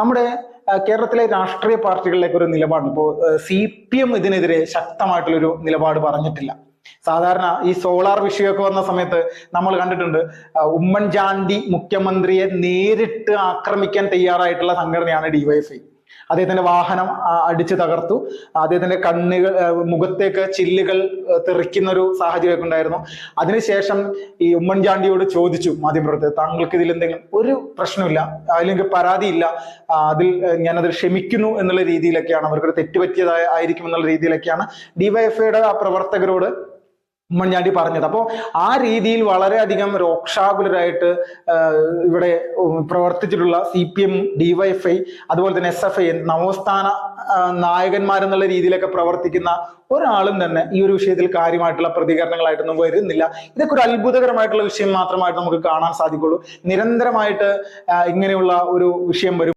നമ്മുടെ കേരളത്തിലെ രാഷ്ട്രീയ പാർട്ടികളിലേക്ക് ഒരു നിലപാട്. ഇപ്പോൾ സി പി എം ഇതിനെതിരെ ശക്തമായിട്ടുള്ളൊരു നിലപാട് പറഞ്ഞിട്ടില്ല. സാധാരണ ഈ സോളാർ വിഷയമൊക്കെ വന്ന സമയത്ത് നമ്മൾ കണ്ടിട്ടുണ്ട് ഉമ്മൻചാണ്ടി മുഖ്യമന്ത്രിയെ നേരിട്ട് ആക്രമിക്കാൻ തയ്യാറായിട്ടുള്ള സംഘടനയാണ് ഡിവൈഎഫ്ഐ അദ്ദേഹത്തിന്റെ വാഹനം അടിച്ചു തകർത്തു. അദ്ദേഹത്തിന്റെ കണ്ണുകൾ മുഖത്തേക്ക് ചില്ലുകൾ തെറിക്കുന്ന ഒരു സാഹചര്യമൊക്കെ ഉണ്ടായിരുന്നു. അതിനുശേഷം ഈ ഉമ്മൻചാണ്ടിയോട് ചോദിച്ചു മാധ്യമപ്രവർത്തകർ താങ്കൾക്ക് ഇതിൽ എന്തെങ്കിലും ഒരു പ്രശ്നമില്ല അല്ലെങ്കിൽ പരാതിയില്ല. അതിൽ ഞാനത് ക്ഷമിക്കുന്നു എന്നുള്ള രീതിയിലൊക്കെയാണ് അവർക്കൊരു തെറ്റുപറ്റിയതായ ആയിരിക്കും എന്നുള്ള രീതിയിലൊക്കെയാണ് ഡിവൈഎഫ്ഐയുടെ ആ പ്രവർത്തകരോട് ഉമ്മൻചാണ്ടി പറഞ്ഞത്. അപ്പോൾ ആ രീതിയിൽ വളരെയധികം രോക്ഷാകുലരായിട്ട് ഇവിടെ പ്രവർത്തിച്ചിട്ടുള്ള C P M D Y F I അതുപോലെ തന്നെ എസ് എഫ് ഐ നവോസ്ഥാന നായകന്മാരെന്നുള്ള രീതിയിലൊക്കെ പ്രവർത്തിക്കുന്ന ഒരാളും തന്നെ ഈ ഒരു വിഷയത്തിൽ കാര്യമായിട്ടുള്ള പ്രതികരണങ്ങളായിട്ടൊന്നും വരുന്നില്ല. ഇതൊക്കെ ഒരു അത്ഭുതകരമായിട്ടുള്ള വിഷയം മാത്രമായിട്ട് നമുക്ക് കാണാൻ സാധിക്കുള്ളൂ. നിരന്തരമായിട്ട് ഇങ്ങനെയുള്ള ഒരു വിഷയം വരും.